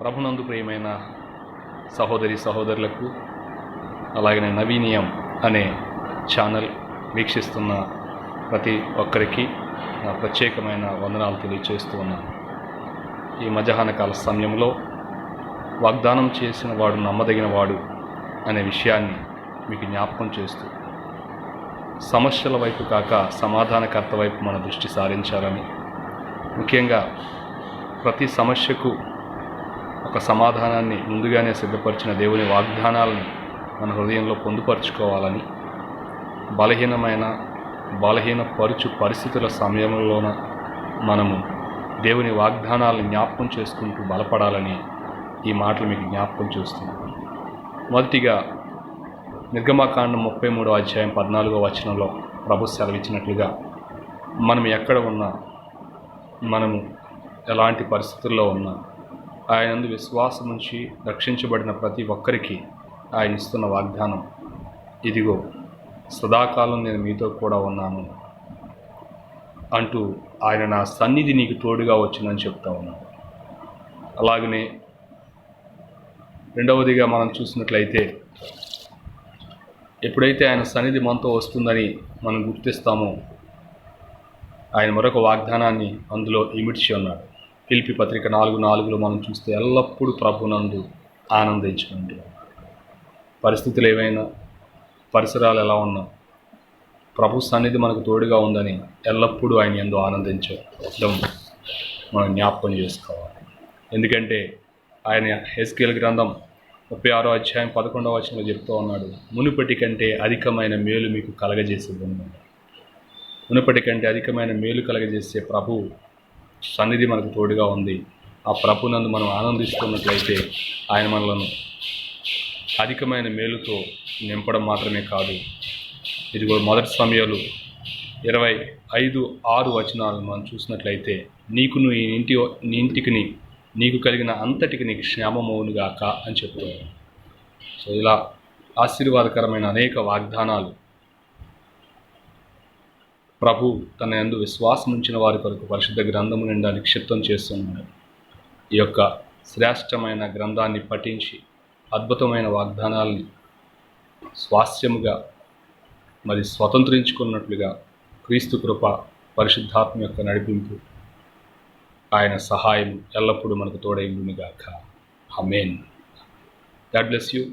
ప్రభునందు ప్రియమైన సహోదరి సహోదరులకు అలాగనే నవీనియం అనే ఛానల్ వీక్షిస్తున్న ప్రతి ఒక్కరికి నా ప్రత్యేకమైన వందనాలు తెలియజేస్తూ ఉన్నాను. ఈ మధ్యాహ్న కాల సమయంలో వాగ్దానం చేసిన వాడు నమ్మదగిన వాడు అనే విషయాన్ని మీకు జ్ఞాపకం చేస్తూ సమస్యల వైపు కాక సమాధానకర్త వైపు మన దృష్టి సారించాలని. ముఖ్యంగా ప్రతి సమస్యకు ఒక సమాధానాన్ని ముందుగానే సిద్ధపరిచిన దేవుని వాగ్దానాలను మన హృదయంలో పొందుపరుచుకోవాలని బలహీనమైన బలహీన పరుచు పరిస్థితుల సమయంలోన మనము దేవుని వాగ్దానాలను జ్ఞాపకం చేసుకుంటూ బలపడాలని ఈ మాటలు మీకు జ్ఞాపకం చేస్తున్నాను మొదటిగా నిర్గమాకాండం ముప్పై మూడో అధ్యాయం పద్నాలుగో వచనంలో ప్రభు సెలవిచ్చినట్లుగా మనం ఎక్కడ ఉన్నా మనము ఎలాంటి పరిస్థితుల్లో ఉన్నా ఆయనందు విశ్వాసం నుంచి రక్షించబడిన ప్రతి ఒక్కరికి ఆయన ఇస్తున్న వాగ్దానం. ఇదిగో సదాకాలం నేను మీతో కూడా ఉన్నాను అంటూ ఆయన నా సన్నిధి నీకు తోడుగా వచ్చిందని చెప్తా ఉన్నాను అలాగనే రెండవదిగా మనం చూసినట్లయితే ఎప్పుడైతే ఆయన సన్నిధి మనతో వస్తుందని మనం గుర్తిస్తామో ఆయన మరొక వాగ్దానాన్ని అందులో ఇమిడ్చి ఉన్నాడు. పిలిపి పత్రిక నాలుగు నాలుగులో మనం చూస్తే ఎల్లప్పుడూ ప్రభునందు ఆనందించండి పరిస్థితులు ఏవైనా పరిసరాలు ఎలా ఉన్నా ప్రభు సన్నిధి మనకు తోడుగా ఉందని ఎల్లప్పుడూ ఆయన ఎందు ఆనందించడం మనం జ్ఞాపకం చేసుకోవాలి. ఎందుకంటే ఆయన హెస్కేల్ గ్రంథం ముప్పై ఆరో అధ్యాయం పదకొండవ వచనంలో చెప్తూ ఉన్నాడు మునుపటి కంటే అధికమైన మేలు మీకు కలగజేసేది మునుపటి కంటే అధికమైన మేలు కలగజేసే ప్రభు సన్నిధి మనకు తోడుగా ఉంది. ఆ ప్రభునందు మనం ఆనందిస్తున్నట్లయితే ఆయన మనలను అధికమైన మేలుతో నింపడం మాత్రమే కాదు. ఇదిగో మొదటి సమయాలు ఇరవై ఐదు ఆరు వచనాలను మనం చూసినట్లయితే నీకు నీ ఇంటి నీ ఇంటికిని నీకు కలిగిన అంతటికి నీకు క్షేమమవునుగాక అని చెప్తున్నాను సో ఇలా ఆశీర్వాదకరమైన అనేక వాగ్దానాలు ప్రభు తన యందు విశ్వాసం ఉంచిన వారి కొరకు పరిశుద్ధ గ్రంథము నిండా నిక్షిప్తం చేస్తున్నాడు. ఈ యొక్క శ్రేష్టమైన గ్రంథాన్ని పఠించి అద్భుతమైన వాగ్దానాల్ని స్వాస్యముగా మరి స్వతంత్రించుకున్నట్లుగా క్రీస్తు కృప పరిశుద్ధాత్మ యొక్క నడిపింపు ఆయన సహాయం ఎల్లప్పుడూ మనకు తోడైండునిగాక. Amen God bless you.